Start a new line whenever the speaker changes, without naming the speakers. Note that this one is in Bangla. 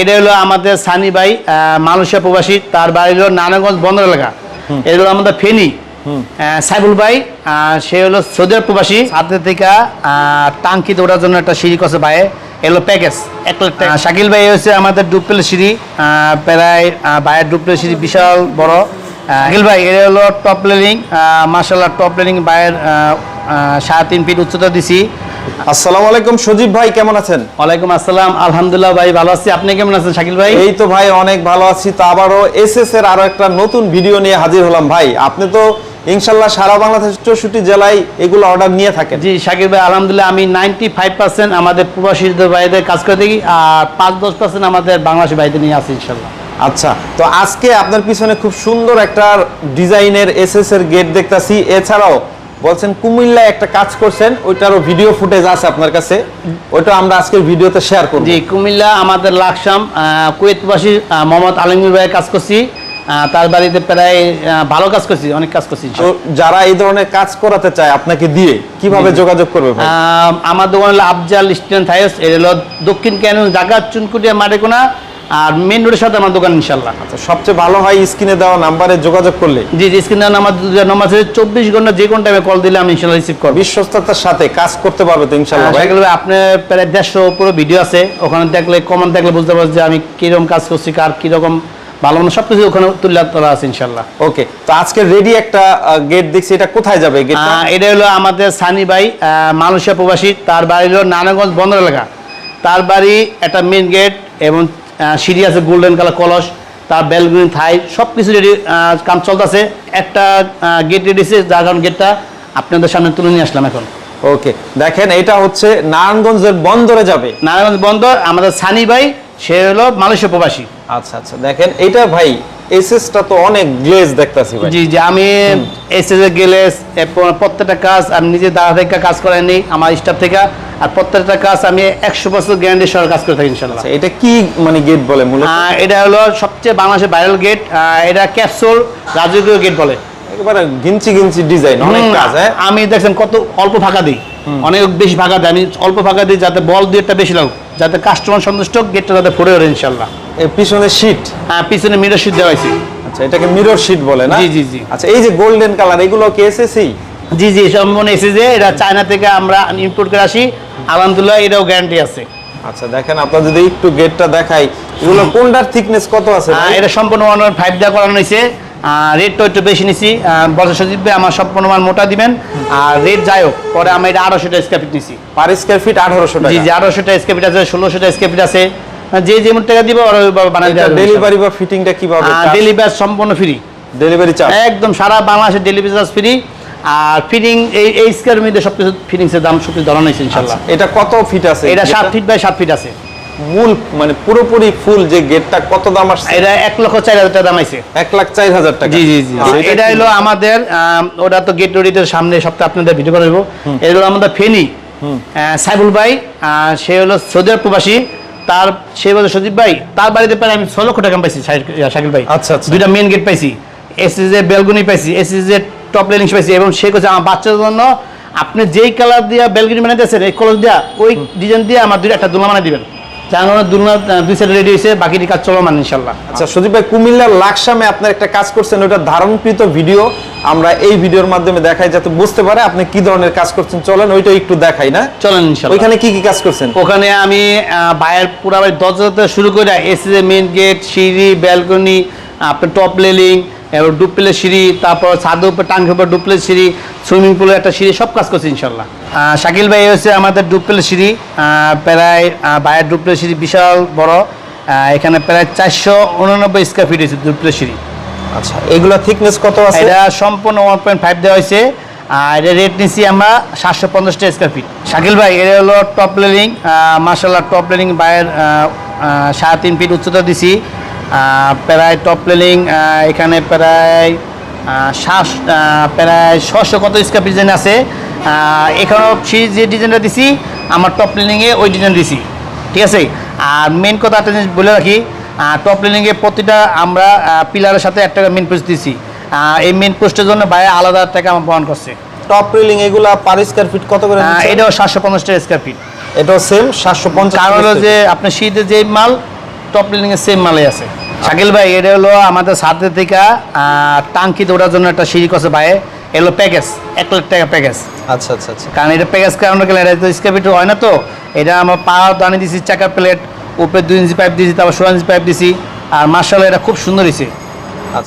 এটা হলো আমাদের সানি ভাই মালয়েশিয়া প্রবাসী তার বাড়ি হলো নারায়ণগঞ্জ বন্দর এলাকা। এটা হলো আমাদের ফেনী। আহ, সাইবুল ভাই সে হলো সৌদি আরব প্রবাসী। হাতে থেকে টাঙ্কিতে ওঠার জন্য একটা সিঁড়ি করছে ভাইয়ে। এলো প্যাকেজ এক লাখ টাকা শাকিল ভাই হচ্ছে আমাদের ডুপ্লের সিঁড়ি। প্রায় ভাইয়ের ডুপ্লের সিঁড়ি বিশাল বড়। শাকিল ভাই এটা হলো টপ লেলিং মার্শাল্লাহ টপ লেলিং ভাইয়ের সাড়ে তিন ফিট উচ্চতা দিছি।
আসসালামু আলাইকুম সজীব ভাই কেমন আছেন?
ওয়ালাইকুম আসসালাম আলহামদুলিল্লাহ ভাই ভালো আছি। আপনি কেমন আছেন শাকিল ভাই?
এই তো ভাই অনেক ভালো আছি। তো আবারও এসএস এর আরও একটা নতুন ভিডিও নিয়ে হাজির হলাম ভাই। আপনি তো ইনশাল্লাহ সারা বাংলাদেশ চৌষট্টি জেলায় এগুলো অর্ডার নিয়ে থাকেন।
জি শাকির ভাই আলহামদুলিল্লাহ আমি নাইনটি ফাইভ পার্সেন্ট আমাদের প্রবাসীদের বাইরে কাজ করে দেখি আর পাঁচ দশ পার্সেন্ট আমাদের বাংলাদেশি বাইরে নিয়ে আসি ইনশাল্লাহ
আচ্ছা তো আজকে আপনার পিছনে খুব সুন্দর একটা ডিজাইনের এসএস এর গেট দেখতাছি। এছাড়াও বলছেন কুমিল্লায় একটা কাজ করছেন ওইটারও ভিডিও ফুটেজ আছে আপনার কাছে। ওইটা আমরা আজকের ভিডিওতে শেয়ার করব।
জি কুমিল্লা আমাদের লাকসাম আহ, কুয়েত প্রবাসী আহ, মোহাম্মদ আলমগীর ভাই কাজ করছি। তার বাড়িতে প্রায় ভালো কাজ করছি অনেক কাজ করছি
যারা এই ধরনের কাজ করাতে চায় আপনাকে দিয়ে কীভাবে যোগাযোগ করবে
আমার দোকান হলো আফজাল স্টুডেন্ট হাইস এটা হলো দক্ষিণ ক্যানন জাগা চুনকুটিয়া মারেকোনা আর মেন রোডের সাথে আমার দোকান ইনশাল্লাহ
আচ্ছা, সবচেয়ে ভালো হয় স্ক্রিনে দেওয়া নাম্বারে যোগাযোগ করলে?
জি জি স্ক্রিনে স্ক্রিন আমার নাম্বার আছে চব্বিশ ঘণ্টা যে কোনো টাইমে কল দিলে আমি ইনশাল্লাহ রিসিভ করব।
বিশ্বস্ততার সাথে কাজ করতে পারবে তো ইনশাল্লাহ ভাই
সেগুলো আপনার প্রায় দেড়শো পুরো ভিডিও আছে। ওখানে দেখলে কমন দেখলে বুঝতে পারছি যে আমি কীরকম কাজ করছি কার কীরকম ভালো মন্দ সব কিছু ওখানে তুলে তোলা আছে ইনশাল্লাহ
ওকে তো আজকে রেডি একটা গেট দেখছি এটা কোথায় যাবে
এটা হলো আমাদের সানি ভাই মালয়েশিয়া প্রবাসী। তার বাড়ি হলো নারায়ণগঞ্জ বন্দর এলাকা। তার বাড়ি একটা মেন গেট এবং সিঁড়ি আছে গোল্ডেন কালার কলস তার বেলগুনি থাই সব কিছু রেডি কাম চলতেছে। একটা গেট রেডিছে যার কারণ গেটটা আপনাদের সামনে তুলে নিয়ে আসলাম এখন।
ওকে দেখেন এটা হচ্ছে নারায়ণগঞ্জের বন্দরে যাবে।
নারায়ণগঞ্জ বন্দর আমাদের সানি ভাই সে হলো মালয়েশিয়া প্রবাসী।
আচ্ছা আচ্ছা দেখেন এটা ভাই এসএসটা তো অনেক গ্লেজ দেখতাছি ভাই।
জি জি আমি এসএসে গেলে এরপর প্রত্যেকটা কাজ আমি নিজে দাঁড়া থেকে কাজ করাই নিই আমার স্টাফ থেকে। আর প্রত্যেকটা কাজ আমি একশো বছর গ্যারান্টি সহ কাজ করে থাকি ইনশাল্লাহ
আচ্ছা, এটা কি মানে গেট বলে মূলত?
এটা হলো সবচেয়ে বাংলাদেশের ভাইরাল গেট এটা ক্যাপসুল রাজকীয় গেট বলে।
একেবারে গিঞ্চি গিঞ্চি ডিজাইন অনেক কাজ হ্যাঁ?
আমি দেখছেন কত অল্প ফাঁকা দিই। অনেক বেশি ফাঁকা দিই আমি অল্প ফাঁকা দিই যাতে বল দুইটা বেশি লাগুক যাতে কাস্টমার সন্তুষ্ট গেটটা যাতে ফুটে ওঠে ইনশাল্লাহ
এর পিছনে শীট
হ্যাঁ পিছনে মিরর সিট দেওয়া হয়েছে।
আচ্ছা এটাকে মিরর শীট বলে না?
জি, জি, জি।
আচ্ছা এই যে গোল্ডেন কালার এগুলো কি এসএসি
জি জি সম্পূর্ণ এসেছে এটা চায়না থেকে আমরা ইম্পোর্ট করে আসি। আলহামদুলিল্লাহ এটাও গ্যারান্টি আছে।
আচ্ছা দেখেন আপনার যদি একটু গেটটা দেখাই এগুলো কোনটার থিকনেস কত আছে
এটা সম্পূর্ণ ওয়ান ফাইভ দেওয়া করানো হয়েছে। রেটটা একটু বেশি নিছি। বছর ভাই আমার সম্পূর্ণ মান মোটা দিবেন। আর রেট যাই হোক পরে আমি এটা আড়াইশোটা স্কোয়ার ফিট নিছি।
পার স্কয়ার ফিট আঠারোশো
জি
টাকা।
জি আড়াইশোটা স্কোয়ার ফিট আছে ষোলোশোটা স্কোয়ার ফিট আছে। আহ, যে যেমন টাকা দিব ওরা ওইভাবে বানাই দেওয়া
ডেলিভারি বা ফিটিংটা কীভাবে?
ডেলিভারি সম্পূর্ণ ফ্রি
ডেলিভারি চার্জ
একদম সারা বাংলাদেশের ডেলিভারি চার্জ ফ্রি আর ফিটিং এই এই স্কোয়ার মধ্যে সব কিছু ফিটিংসের দাম সব কিছু ধরানো হয়েছে ইনশাল্লাহ
এটা কত ফিট আছে?
এটা সাত ফিট বাই সাত ফিট আছে।
মূল মানে পুরোপুরি ফুল যে গেটটা কত দাম আসছে?
এটা এক লক্ষ চার হাজার টাকা দাম আছে
এক লাখ চার হাজার টাকা।
জি জি জি এটা হলো আমাদের ওটা তো গেট সামনে সপ্তাহে আপনাদের ভিডিও করে দেবো। এটা হলো আমাদের ফেনি সাইবুল ভাই সে হলো সৌদি আরব প্রবাসী। তার সে বলে সজীব ভাই। তার বাড়িতে প্রায় আমি ছ লক্ষ টাকা পাইছি শাকিল- ভাই।
আচ্ছা, আচ্ছা।
দুইটা মেন গেট পাইছি। এসএসএ বেলগুনি পাইছি। এসএসএ টপ রেলিংস পাইছি। এবং সে করছে আমার বাচ্চাদের জন্য আপনি যেই কালার দিয়া বেলগুনি বানাইতেছেন এই কলস দিয়া ওই ডিজাইন দিয়ে আমার দুইটা একটা দুলনা বানাই দিবেন। যার কারণে দুলনা দুই সাইড রেডি হয়েছে বাকিটি কাজ চলমান ইনশাল্লাহ।
আচ্ছা ভাই কুমিল্লার লাকসামে আপনার একটা কাজ করছেন ওটা ধারণকৃত ভিডিও। আমরা এই ভিডিওর মাধ্যমে দেখাই যাতে বুঝতে পারে আপনি কি ধরনের কাজ করছেন। চলেন ওইটা একটু দেখাই না?
চলেন ইনশাল্লাহ।
ওইখানে কি কি কাজ করছেন?
ওখানে আমি পুরা দরজা শুরু করে এসি মেন গেট সিঁড়ি ব্যালকনি আপনার টপ রেলিং এবার ডুপ্লের সিঁড়ি তারপর ছাদের উপর টাঙ্গের উপর ডুপ্লের সিঁড়ি সুইমিং পুলের একটা সিঁড়ি সব কাজ করছি ইনশাল্লাহ। শাকিল ভাই হচ্ছে আমাদের ডুপ্লের সিঁড়ি। প্রায় বাইরের ডুপ্লের সিঁড়ি বিশাল বড়। এখানে প্রায় চারশো উননব্বই স্কোয়ার ফিট হয়েছে ডুপ্লের সিঁড়ি।
আচ্ছা এগুলো থিকনেস কত আছে?
এটা সম্পূর্ণ ওয়ান পয়েন্ট ফাইভ দেওয়া হয়েছে। আর এটা রেট নিচ্ছি আমরা সাতশো পঞ্চাশটা স্কোয়ার ফিট শাকিল ভাই এটা হলো টপ লেলিং মার্শাল্লাহ টপ লেলিং আহ, সাড়ে তিন ফিট উচ্চতা দিছি। প্রায় টপ লেলিং এখানে প্রায় শ্বাস প্রায় ছশো কত স্কোয়ার ডিজাইন আছে। এখানেও সেই যে ডিজাইনটা দিছি আমার টপ লেলিংয়ে ওই ডিজাইন দিছি। ঠিক আছে? আর মেন কথা একটা জিনিস বলে রাখি টপ রেলিংয়ে প্রতিটা আমরা পিলারের সাথে একটা মেন পোস্ট দিছি। এই মেন পোস্টের জন্য বাইরে আলাদা টাকা আমার বহন করছে।
টপ রেলিং এগুলা পার স্কয়ার ফিট কত করে?
এটাও সাতশো পঞ্চাশ টাকা স্কোয়ার ফিট
এটাও সেম সাতশো পঞ্চাশ
কারণ হলো যে আপনার শীতে যে মাল টপ লিনিংয়ের সেম মালাই আছে। শাকিল ভাই এটা হলো আমাদের সাথে থেকে টাঙ্কি দৌড়ার ওঠার জন্য একটা সিঁড়ি করছে ভাই। এগুলো প্যাকেজ এক লাখ টাকা প্যাকেজ
আচ্ছা আচ্ছা আচ্ছা।
কারণ এটা প্যাকেজ কারণ গেলে এটা তো স্কেপিটু হয় না তো। এটা আমার পা দানি দিছি চাকা প্লেট উপরে দুই ইঞ্চি পাইপ দিয়েছি তারপর ষোলো ইঞ্চি পাইপ দিছি। আর মার্শাল এটা খুব সুন্দর হয়েছে